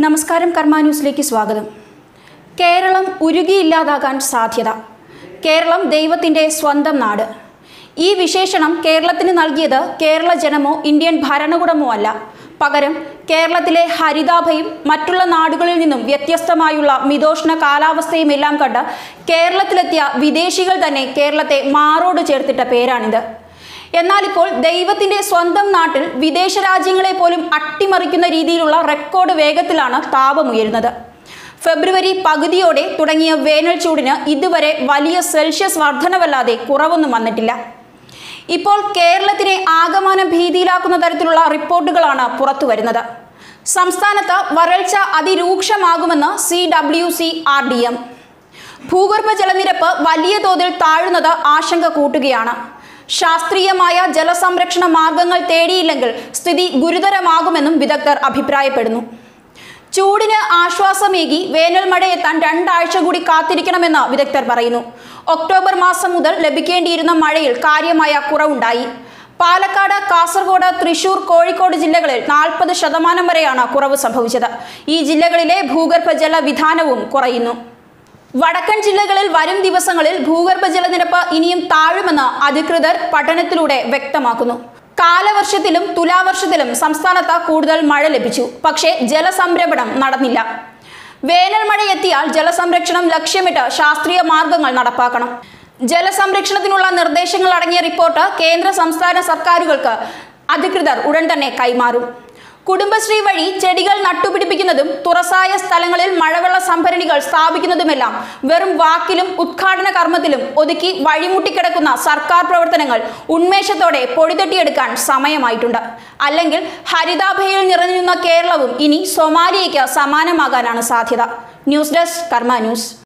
നമസ്കാരം കർമ്മ ന്യൂസിലേക്ക് സ്വാഗതം. കേരളം ഉരുകിയില്ലാതാകാൻ സാധ്യത. കേരളം ദൈവത്തിന്റെ സ്വന്തം നാട്. ഈ വിശേഷണം കേരളത്തിന് നൽകിയത് കേരള ജനമോ ഇന്ത്യൻ ഭരണകൂടമോ അല്ല. പകരം കേരളത്തിലെ ഹരിതാഭയും മറ്റുള്ള നാടുകളിൽ നിന്നും വ്യത്യസ്തമായുള്ള മിതോഷ്ണ കാലാവസ്ഥയും എല്ലാം കണ്ട് കേരളത്തിലെത്തിയ വിദേശികൾ തന്നെ കേരളത്തെ മാറോട് ചേർത്തിട്ട പേരാണിത്. എന്നാൽ ഇപ്പോൾ ദൈവത്തിന്റെ സ്വന്തം നാട്ടിൽ വിദേശ രാജ്യങ്ങളെ പോലും അട്ടിമറിക്കുന്ന രീതിയിലുള്ള റെക്കോർഡ് വേഗത്തിലാണ് താപമുയരുന്നത് ഫെബ്രുവരി പകുതിയോടെ തുടങ്ങിയ വേനൽ ചൂടിന് ഇതുവരെ വലിയ സെൽഷ്യസ് വർധനവല്ലാതെ കുറവൊന്നും വന്നിട്ടില്ല. ഇപ്പോൾ കേരളത്തിനെ ആഗമന ഭീതിയിലാക്കുന്ന തരത്തിലുള്ള റിപ്പോർട്ടുകളാണ് പുറത്തു വരുന്നത്. സംസ്ഥാനത്ത് വരൾച്ച അതിരൂക്ഷമാകുമെന്ന് C W C R D M. ഭൂഗർഭ ജലനിരപ്പ് വലിയ തോതിൽ താഴുന്നത് ആശങ്ക കൂട്ടുകയാണ്. ശാസ്ത്രീയമായ ജലസംരക്ഷണ മാർഗങ്ങൾ തേടിയില്ലെങ്കിൽ സ്ഥിതി ഗുരുതരമാകുമെന്നും വിദഗ്ധർ അഭിപ്രായപ്പെടുന്നു. ചൂടിന് ആശ്വാസമേകി വേനൽ മഴ എത്താൻ രണ്ടാഴ്ച കൂടി കാത്തിരിക്കണമെന്ന് വിദഗ്ധർ പറയുന്നു. ഒക്ടോബർ മാസം മുതൽ ലഭിക്കേണ്ടിയിരുന്ന മഴയിൽ കാര്യമായ കുറവുണ്ടായി. പാലക്കാട് കാസർഗോഡ് തൃശൂർ കോഴിക്കോട് ജില്ലകളിൽ നാൽപ്പത് ശതമാനം വരെയാണ് കുറവ് സംഭവിച്ചത്. ഈ ജില്ലകളിലെ ഭൂഗർഭജല വിധാനവും കുറയുന്നു. വടക്കൻ ജില്ലകളിൽ വരും ദിവസങ്ങളിൽ ഭൂഗർഭ ജലനിരപ്പ് ഇനിയും താഴുമെന്ന് അധികൃതർ പഠനത്തിലൂടെ വ്യക്തമാക്കുന്നു. കാലവർഷത്തിലും തുലാവർഷത്തിലും സംസ്ഥാനത്ത് കൂടുതൽ മഴ ലഭിച്ചു. പക്ഷേ ജലസംരംഭണം നടന്നില്ല. വേനൽ മഴ എത്തിയാൽ ജലസംരക്ഷണം ലക്ഷ്യമിട്ട് ശാസ്ത്രീയ മാർഗങ്ങൾ നടപ്പാക്കണം. ജലസംരക്ഷണത്തിനുള്ള നിർദ്ദേശങ്ങൾ അടങ്ങിയ റിപ്പോർട്ട് കേന്ദ്ര സംസ്ഥാന സർക്കാരുകൾക്ക് അധികൃതർ ഉടൻ തന്നെ കൈമാറും. കുടുംബശ്രീ വഴി ചെടികൾ നട്ടുപിടിപ്പിക്കുന്നതും തുറസായ സ്ഥലങ്ങളിൽ മഴവെള്ള സംഭരണികൾ സ്ഥാപിക്കുന്നതുമെല്ലാം വെറും വാക്കിലും ഉദ്ഘാടന കർമ്മത്തിലും ഒതുക്കി വഴിമുട്ടിക്കിടക്കുന്ന സർക്കാർ പ്രവർത്തനങ്ങൾ ഉന്മേഷത്തോടെ പൊടിതട്ടിയെടുക്കാൻ സമയമായിട്ടുണ്ട്. അല്ലെങ്കിൽ ഹരിതാഭയിൽ നിറഞ്ഞിരുന്ന കേരളവും ഇനി സൊമാലിയയ്ക്ക് സമാനമാകാനാണ് സാധ്യത. News desk Karma news.